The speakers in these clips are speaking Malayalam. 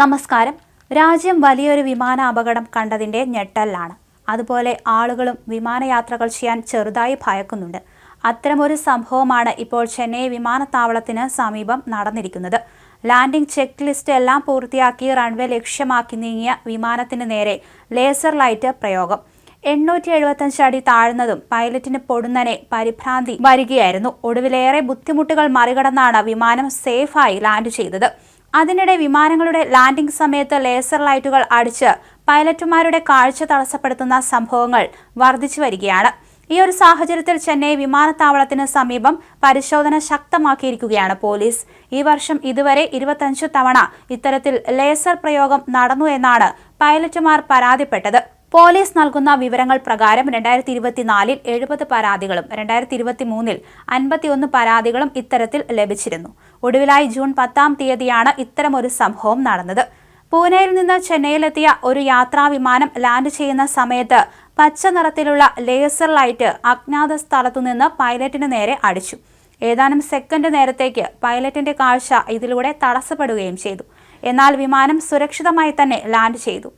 നമസ്കാരം. രാജ്യം വലിയൊരു വിമാന അപകടം കണ്ടതിന്റെ ഞെട്ടലിലാണ്. അതുപോലെ ആളുകളും വിമാനയാത്രകൾ ചെയ്യാൻ ചെറുതായി ഭയക്കുന്നുണ്ട്. അത്തരമൊരു സംഭവമാണ് ഇപ്പോൾ ചെന്നൈ വിമാനത്താവളത്തിന് സമീപം നടന്നിരിക്കുന്നത്. ലാൻഡിംഗ് ചെക്ക് ലിസ്റ്റ് എല്ലാം പൂർത്തിയാക്കി റൺവേ ലക്ഷ്യമാക്കി നീങ്ങിയ വിമാനത്തിന് നേരെ ലേസർ ലൈറ്റ് പ്രയോഗം. എണ്ണൂറ്റി എഴുപത്തഞ്ച് അടി താഴ്ന്നതും പൈലറ്റിന് പൊടുന്നനെ പരിഭ്രാന്തി വരികയായിരുന്നു. ഒടുവിലേറെ ബുദ്ധിമുട്ടുകൾ മറികടന്നാണ് വിമാനം സേഫായി ലാൻഡ് ചെയ്തത്. അതിനിടെ വിമാനങ്ങളുടെ ലാൻഡിംഗ് സമയത്ത് ലേസർ ലൈറ്റുകൾ അടിച്ച് പൈലറ്റുമാരുടെ കാഴ്ച തടസ്സപ്പെടുത്തുന്ന സംഭവങ്ങൾ വർദ്ധിച്ചു വരികയാണ്. ഈ ഒരു സാഹചര്യത്തിൽ ചെന്നൈ വിമാനത്താവളത്തിന് സമീപം പരിശോധന ശക്തമാക്കിയിരിക്കുകയാണ് പോലീസ്. ഈ വർഷം ഇതുവരെ ഇരുപത്തഞ്ച് തവണ ഇത്തരത്തിൽ ലേസർ പ്രയോഗം നടന്നു എന്നാണ് പൈലറ്റുമാർ പരാതിപ്പെട്ടത്. പോലീസ് നൽകുന്ന വിവരങ്ങൾ പ്രകാരം രണ്ടായിരത്തി ഇരുപത്തിനാലിൽ എഴുപത് പരാതികളും രണ്ടായിരത്തി ഇരുപത്തി മൂന്നിൽ അൻപത്തിയൊന്ന് പരാതികളും ഇത്തരത്തിൽ ലഭിച്ചിരുന്നു. ഒടുവിലായി ജൂൺ പത്താം തീയതിയാണ് ഇത്തരമൊരു സംഭവം നടന്നത്. പൂനെയിൽ നിന്ന് ചെന്നൈയിലെത്തിയ ഒരു യാത്രാ വിമാനം ലാൻഡ് ചെയ്യുന്ന സമയത്ത് പച്ച നിറത്തിലുള്ള ലേസർ ലൈറ്റ് അജ്ഞാത സ്ഥലത്തുനിന്ന് പൈലറ്റിന് നേരെ അടിച്ചു. ഏതാനും സെക്കൻഡ് നേരത്തേക്ക് പൈലറ്റിന്റെ കാഴ്ച ഇതിലൂടെ തടസ്സപ്പെടുകയും ചെയ്തു. എന്നാൽ വിമാനം സുരക്ഷിതമായി തന്നെ ലാൻഡ് ചെയ്തു.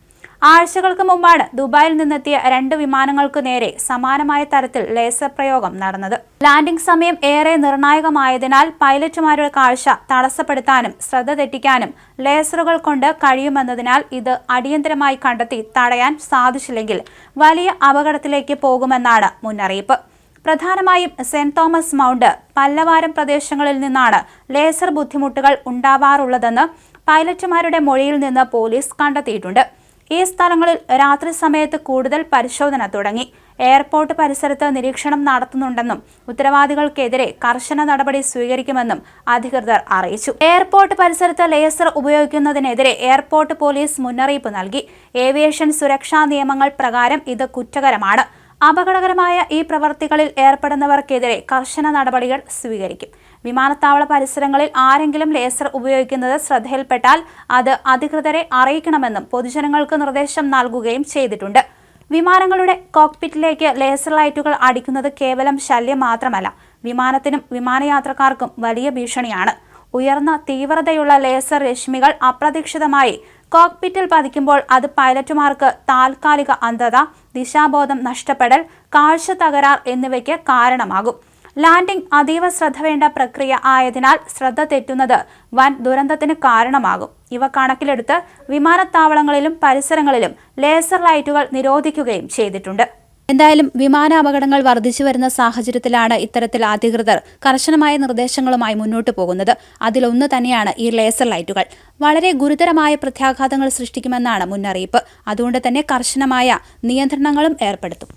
ആഴ്ചകൾക്ക് മുമ്പാണ് ദുബായിൽ നിന്നെത്തിയ രണ്ട് വിമാനങ്ങൾക്ക് നേരെ സമാനമായ തരത്തിൽ ലേസർ പ്രയോഗം നടന്നത്. ലാൻഡിംഗ് സമയം ഏറെ നിർണായകമായതിനാൽ പൈലറ്റുമാരുടെ കാഴ്ച തടസ്സപ്പെടുത്താനും ശ്രദ്ധ തെറ്റിക്കാനും ലേസറുകൾ കൊണ്ട് കഴിയുമെന്നതിനാൽ ഇത് അടിയന്തരമായി കണ്ടെത്തി തടയാൻ സാധിച്ചില്ലെങ്കിൽ വലിയ അപകടത്തിലേക്ക് പോകുമെന്നാണ് മുന്നറിയിപ്പ്. പ്രധാനമായും സെന്റ് തോമസ് മൗണ്ട് പല്ലവാരം പ്രദേശങ്ങളിൽ നിന്നാണ് ലേസർ ബുദ്ധിമുട്ടുകൾ ഉണ്ടാവാറുള്ളതെന്ന് പൈലറ്റുമാരുടെ മൊഴിയിൽ നിന്ന് പോലീസ് കണ്ടെത്തിയിട്ടുണ്ട്. ഈ സ്ഥലങ്ങളിൽ രാത്രി സമയത്ത് കൂടുതൽ പരിശോധന തുടങ്ങി. എയർപോർട്ട് പരിസരത്ത് നിരീക്ഷണം നടത്തുന്നുണ്ടെന്നും ഉത്തരവാദികൾക്കെതിരെ കർശന നടപടി സ്വീകരിക്കുമെന്നും അധികൃതർ അറിയിച്ചു. എയർപോർട്ട് പരിസരത്ത് ലേസർ ഉപയോഗിക്കുന്നതിനെതിരെ എയർപോർട്ട് പോലീസ് മുന്നറിയിപ്പ് നൽകി. ഏവിയേഷൻ സുരക്ഷാ നിയമങ്ങൾ പ്രകാരം ഇത് കുറ്റകരമാണ്. അപകടകരമായ ഈ പ്രവർത്തികളിൽ ഏർപ്പെടുന്നവർക്കെതിരെ കർശന നടപടികൾ സ്വീകരിക്കും. വിമാനത്താവള പരിസരങ്ങളിൽ ആരെങ്കിലും ലേസർ ഉപയോഗിക്കുന്നത് ശ്രദ്ധയിൽപ്പെട്ടാൽ അത് അധികൃതരെ അറിയിക്കണമെന്നും പൊതുജനങ്ങൾക്ക് നിർദ്ദേശം നൽകുകയും ചെയ്തിട്ടുണ്ട്. വിമാനങ്ങളുടെ കോക്പിറ്റിലേക്ക് ലേസർ ലൈറ്റുകൾ അടിക്കുന്നത് കേവലം ശല്യം മാത്രമല്ല വിമാനത്തിനും വിമാനയാത്രക്കാർക്കും വലിയ ഭീഷണിയാണ്. ഉയർന്ന തീവ്രതയുള്ള ലേസർ രശ്മികൾ അപ്രതീക്ഷിതമായി കോക്പിറ്റിൽ പതിക്കുമ്പോൾ അത് പൈലറ്റുമാർക്ക് താൽക്കാലിക അന്ധത ദിശാബോധം നഷ്ടപ്പെടൽ കാഴ്ച തകരാർ എന്നിവയ്ക്ക് കാരണമാകും. ലാൻഡിംഗ് അതീവ ശ്രദ്ധ വേണ്ട പ്രക്രിയ ആയതിനാൽ ശ്രദ്ധ തെറ്റുന്നത് വൻ ദുരന്തത്തിന് കാരണമാകും. ഇവ കണക്കിലെടുത്ത് വിമാനത്താവളങ്ങളിലും പരിസരങ്ങളിലും ലേസർ ലൈറ്റുകൾ നിരോധിക്കുകയും ചെയ്തിട്ടുണ്ട്. എന്തായാലും വിമാന അപകടങ്ങൾ വർദ്ധിച്ചു വരുന്ന സാഹചര്യത്തിലാണ് ഇത്തരത്തിൽ അധികൃതർ കർശനമായ നിർദ്ദേശങ്ങളുമായി മുന്നോട്ടു പോകുന്നത്. അതിലൊന്ന് തന്നെയാണ് ഈ ലേസർ ലൈറ്റുകൾ. വളരെ ഗുരുതരമായ പ്രത്യാഘാതങ്ങൾ സൃഷ്ടിക്കുമെന്നാണ് മുന്നറിയിപ്പ്. അതുകൊണ്ട് തന്നെ കർശനമായ നിയന്ത്രണങ്ങളും ഏർപ്പെടുത്തും.